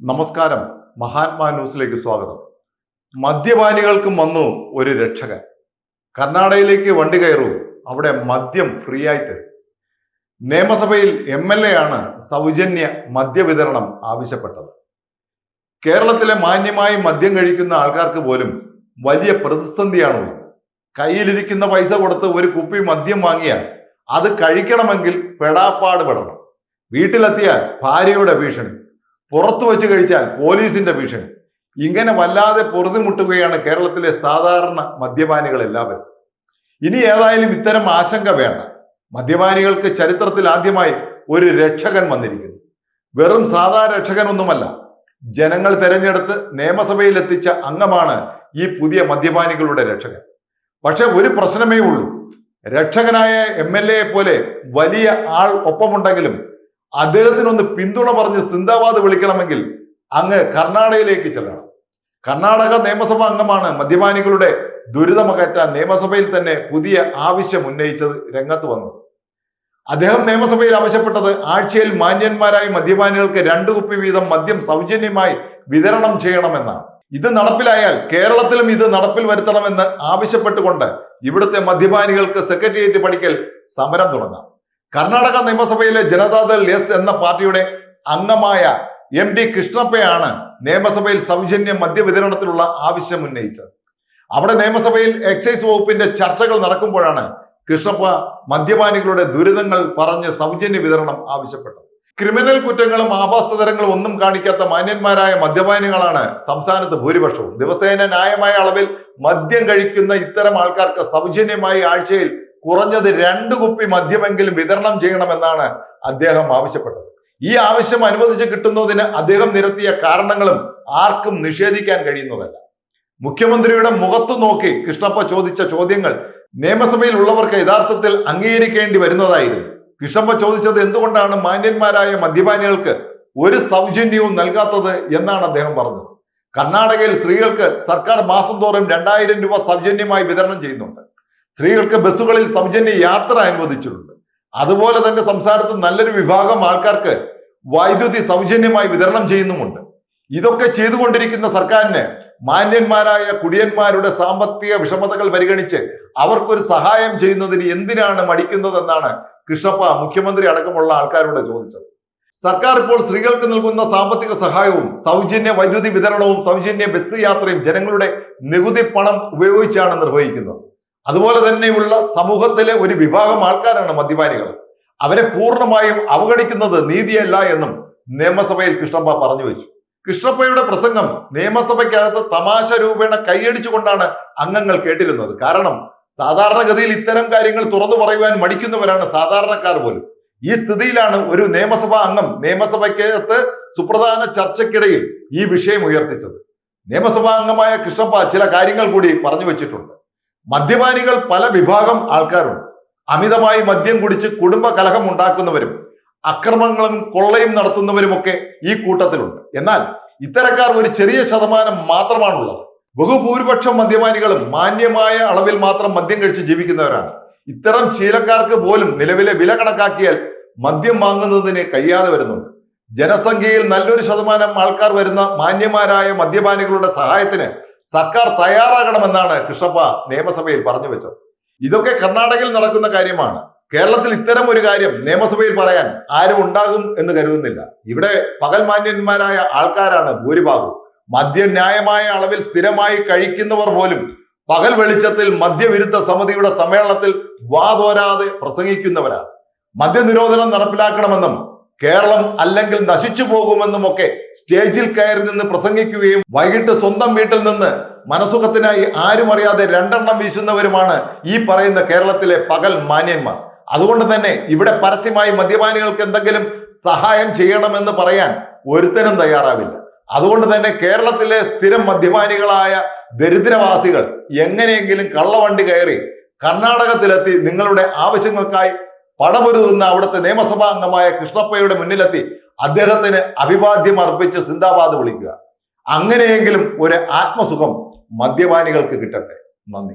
നമസ്കാരം. മഹാത്മാ ന്യൂസിലേക്ക് സ്വാഗതം. മദ്യപാനികൾക്കും വന്നു ഒരു രക്ഷകൻ. കർണാടകയിലേക്ക് വണ്ടി കയറൂ. അവിടെ മദ്യം ഫ്രീ ആയിട്ട് നിയമസഭയിൽ എം എൽ എ ആണ് സൗജന്യ മദ്യവിതരണം ആവശ്യപ്പെട്ടത്. കേരളത്തിലെ മാന്യമായി മദ്യം കഴിക്കുന്ന ആൾക്കാർക്ക് പോലും വലിയ പ്രതിസന്ധിയാണുള്ളത് കയ്യിലിരിക്കുന്ന പൈസ കൊടുത്ത് ഒരു കുപ്പി മദ്യം വാങ്ങിയാൽ അത് കഴിക്കണമെങ്കിൽ പെടാപ്പാട് പെടണം. വീട്ടിലെത്തിയാൽ ഭാര്യയുടെ ഭീഷണി. പുറത്തു വെച്ച് കഴിച്ചാൽ പോലീസിന്റെ ഭീഷണി. ഇങ്ങനെ വല്ലാതെ പൊറുതിമുട്ടുകയാണ് കേരളത്തിലെ സാധാരണ മദ്യപാനികൾ എല്ലാവരും. ഇനി ഏതായാലും ഇത്തരം ആശങ്ക വേണ്ട. മദ്യപാനികൾക്ക് ചരിത്രത്തിൽ ആദ്യമായി ഒരു രക്ഷകൻ വന്നിരിക്കുന്നു. വെറും സാധാ രക്ഷകനൊന്നുമല്ല. ജനങ്ങൾ തെരഞ്ഞെടുത്ത് നിയമസഭയിൽ എത്തിച്ച അംഗമാണ് ഈ പുതിയ മദ്യപാനികളുടെ രക്ഷകൻ. പക്ഷെ ഒരു പ്രശ്നമേ ഉള്ളൂ. രക്ഷകനായ എം എൽ പോലെ വലിയ ആൾ ഒപ്പമുണ്ടെങ്കിലും അദ്ദേഹത്തിനൊന്ന് പിന്തുണ പറഞ്ഞ് സിന്ദാബാദ് വിളിക്കണമെങ്കിൽ അങ്ങ് കർണാടകയിലേക്ക് ചെല്ലണം. കർണാടക നിയമസഭ അംഗമാണ് മദ്യപാനികളുടെ ദുരിതമകറ്റാൻ നിയമസഭയിൽ തന്നെ പുതിയ ആവശ്യം ഉന്നയിച്ചത് രംഗത്ത് വന്നത് അദ്ദേഹം നിയമസഭയിൽ ആവശ്യപ്പെട്ടത് ആഴ്ചയിൽ മാന്യന്മാരായ മദ്യപാനികൾക്ക് രണ്ടു കുപ്പി വീതം മദ്യം സൗജന്യമായി വിതരണം ചെയ്യണമെന്നാണ്. ഇത് നടപ്പിലായാൽ കേരളത്തിലും ഇത് നടപ്പിൽ വരുത്തണമെന്ന് ആവശ്യപ്പെട്ടുകൊണ്ട് ഇവിടുത്തെ മദ്യപാനികൾക്ക് സെക്രട്ടേറിയറ്റ് പഠിക്കൽ സമരം തുടങ്ങാം. കർണാടക നിയമസഭയിലെ ജനതാദൾ എസ് എന്ന പാർട്ടിയുടെ അംഗമായ എം ഡി കൃഷ്ണപ്പയാണ് നിയമസഭയിൽ സൗജന്യ മദ്യവിതരണത്തിനുള്ള ആവശ്യം ഉന്നയിച്ചത്. അവിടെ നിയമസഭയിൽ എക്സൈസ് വകുപ്പിന്റെ ചർച്ചകൾ നടക്കുമ്പോഴാണ് കൃഷ്ണപ്പ മദ്യപാനികളുടെ ദുരിതങ്ങൾ പറഞ്ഞ് സൗജന്യ വിതരണം ആവശ്യപ്പെട്ടത്. ക്രിമിനൽ കുറ്റങ്ങളും ആഭാസതരങ്ങളും ഒന്നും കാണിക്കാത്ത മാന്യന്മാരായ മദ്യപാനികളാണ് സംസ്ഥാനത്ത് ഭൂരിപക്ഷവും. ദിവസേന ന്യായമായ അളവിൽ മദ്യം കഴിക്കുന്ന ഇത്തരം ആൾക്കാർക്ക് സൗജന്യമായി ആഴ്ചയിൽ കുറഞ്ഞത് രണ്ട് കുപ്പി മദ്യമെങ്കിലും വിതരണം ചെയ്യണമെന്നാണ് അദ്ദേഹം ആവശ്യപ്പെട്ടത്. ഈ ആവശ്യം അനുവദിച്ച് കിട്ടുന്നതിന് അദ്ദേഹം നിരത്തിയ കാരണങ്ങളും ആർക്കും നിഷേധിക്കാൻ കഴിയുന്നതല്ല. മുഖ്യമന്ത്രിയുടെ മുഖത്തു നോക്കി കൃഷ്ണപ്പ ചോദിച്ച ചോദ്യങ്ങൾ നിയമസഭയിൽ ഉള്ളവർക്ക് യഥാർത്ഥത്തിൽ അംഗീകരിക്കേണ്ടി വരുന്നതായിരുന്നു. കൃഷ്ണപ്പ ചോദിച്ചത് എന്തുകൊണ്ടാണ് മാന്യന്മാരായ മദ്യപാനികൾക്ക് ഒരു സൗജന്യവും നൽകാത്തത് എന്നാണ് അദ്ദേഹം പറഞ്ഞത്. കർണാടകയിൽ സ്ത്രീകൾക്ക് സർക്കാർ മാസം തോറും രണ്ടായിരം രൂപ സൗജന്യമായി വിതരണം ചെയ്യുന്നുണ്ട്. സ്ത്രീകൾക്ക് ബസ്സുകളിൽ സൗജന്യ യാത്ര അനുവദിച്ചിട്ടുണ്ട്. അതുപോലെ തന്നെ സംസ്ഥാനത്ത് നല്ലൊരു വിഭാഗം ആൾക്കാർക്ക് വൈദ്യുതി സൗജന്യമായി വിതരണം ചെയ്യുന്നുമുണ്ട്. ഇതൊക്കെ ചെയ്തുകൊണ്ടിരിക്കുന്ന സർക്കാരിന് മാന്യന്മാരായ കുടിയന്മാരുടെ സാമ്പത്തിക വിഷമതകൾ പരിഗണിച്ച് അവർക്കൊരു സഹായം ചെയ്യുന്നതിന് എന്തിനാണ് മടിക്കുന്നതെന്നാണ് കൃഷ്ണപ്പ മുഖ്യമന്ത്രി അടക്കമുള്ള ആൾക്കാരോട് ചോദിച്ചത്. സർക്കാർ ഇപ്പോൾ സ്ത്രീകൾക്ക് നൽകുന്ന സാമ്പത്തിക സഹായവും സൗജന്യ വൈദ്യുതി വിതരണവും സൗജന്യ ബസ് യാത്രയും ജനങ്ങളുടെ നികുതി പണം ഉപയോഗിച്ചാണ് നിർവഹിക്കുന്നത്. അതുപോലെ തന്നെയുള്ള സമൂഹത്തിലെ ഒരു വിഭാഗം ആൾക്കാരാണ് മദ്യപാനികൾ. അവരെ പൂർണമായും അവഗണിക്കുന്നത് നീതിയല്ല എന്നും നിയമസഭയിൽ കൃഷ്ണപ്പ പറഞ്ഞു വെച്ചു. കൃഷ്ണപ്പയുടെ പ്രസംഗം നിയമസഭയ്ക്കകത്ത് തമാശ രൂപേണ കൈയടിച്ചുകൊണ്ടാണ് അംഗങ്ങൾ കേട്ടിരുന്നത്. കാരണം സാധാരണഗതിയിൽ ഇത്തരം കാര്യങ്ങൾ തുറന്നു പറയുവാൻ മടിക്കുന്നവരാണ് സാധാരണക്കാർ പോലും. ഈ സ്ഥിതിയിലാണ് ഒരു നിയമസഭാ അംഗം നിയമസഭയ്ക്കകത്ത് സുപ്രധാന ചർച്ചയ്ക്കിടയിൽ ഈ വിഷയം ഉയർത്തിച്ചത്. നിയമസഭാ അംഗമായ കൃഷ്ണപ്പ ചില കാര്യങ്ങൾ കൂടി പറഞ്ഞു വെച്ചിട്ടുണ്ട്. മദ്യപാനികൾ പല വിഭാഗം ആൾക്കാരുണ്ട്. അമിതമായി മദ്യം കുടിച്ച് കുടുംബ കലഹം ഉണ്ടാക്കുന്നവരും അക്രമങ്ങളും കൊള്ളയും നടത്തുന്നവരുമൊക്കെ ഈ കൂട്ടത്തിലുണ്ട്. എന്നാൽ ഇത്തരക്കാർ ഒരു ചെറിയ ശതമാനം മാത്രമാണുള്ളത്. ബഹുഭൂരിപക്ഷം മദ്യപാനികളും മാന്യമായ അളവിൽ മാത്രം മദ്യം കഴിച്ച് ജീവിക്കുന്നവരാണ്. ഇത്തരം ശീലക്കാർക്ക് പോലും നിലവിലെ വില കണക്കാക്കിയാൽ മദ്യം വാങ്ങുന്നതിന് കഴിയാതെ വരുന്നുണ്ട്. ജനസംഖ്യയിൽ നല്ലൊരു ശതമാനം ആൾക്കാർ വരുന്ന മാന്യമാരായ മദ്യപാനികളുടെ സഹായത്തിന് സർക്കാർ തയ്യാറാകണമെന്നാണ് കൃഷ്ണപ്പ നിയമസഭയിൽ പറഞ്ഞു വെച്ചത്. ഇതൊക്കെ കർണാടകയിൽ നടക്കുന്ന കാര്യമാണ്. കേരളത്തിൽ ഇത്തരം ഒരു കാര്യം നിയമസഭയിൽ പറയാൻ ആരും ഉണ്ടാകും എന്ന് കരുതുന്നില്ല. ഇവിടെ പകൽ മാന്യന്മാരായ ആൾക്കാരാണ് ഭൂരിഭാഗവും. മദ്യം ന്യായമായ അളവിൽ സ്ഥിരമായി കഴിക്കുന്നവർ പോലും പകൽ വെളിച്ചത്തിൽ മദ്യവിരുദ്ധ സമിതിയുടെ സമ്മേളനത്തിൽ വാതോരാതെ പ്രസംഗിക്കുന്നവരാണ്. മദ്യനിരോധനം നടപ്പിലാക്കണമെന്നും കേരളം അല്ലെങ്കിൽ നശിച്ചു പോകുമെന്നും ഒക്കെ സ്റ്റേജിൽ കയറി നിന്ന് പ്രസംഗിക്കുകയും വൈകിട്ട് സ്വന്തം വീട്ടിൽ നിന്ന് മനസുഖത്തിനായി ആരും അറിയാതെ രണ്ടെണ്ണം വീശുന്നവരുമാണ് ഈ പറയുന്ന കേരളത്തിലെ പകൽ മാന്യന്മാർ. അതുകൊണ്ട് തന്നെ ഇവിടെ പരസ്യമായി മദ്യപാനികൾക്ക് എന്തെങ്കിലും സഹായം ചെയ്യണമെന്ന് പറയാൻ ഒരുത്തനും തയ്യാറാവില്ല. അതുകൊണ്ട് തന്നെ കേരളത്തിലെ സ്ഥിരം മദ്യപാനികളായ ദരിദ്രവാസികൾ എങ്ങനെയെങ്കിലും കള്ളവണ്ടി കയറി കർണാടകത്തിലെത്തി നിങ്ങളുടെ ആവശ്യങ്ങൾക്കായി പടപൊരുതുന്ന അവിടുത്തെ നിയമസഭാ അംഗമായ കൃഷ്ണപ്പയുടെ മുന്നിലെത്തി അദ്ദേഹത്തിന് അഭിവാദ്യം അർപ്പിച്ച് സിന്ദാബാദ് വിളിക്കുക. അങ്ങനെയെങ്കിലും ഒരു ആത്മസുഖം മദ്യപാനികൾക്ക് കിട്ടട്ടെ. നന്ദി.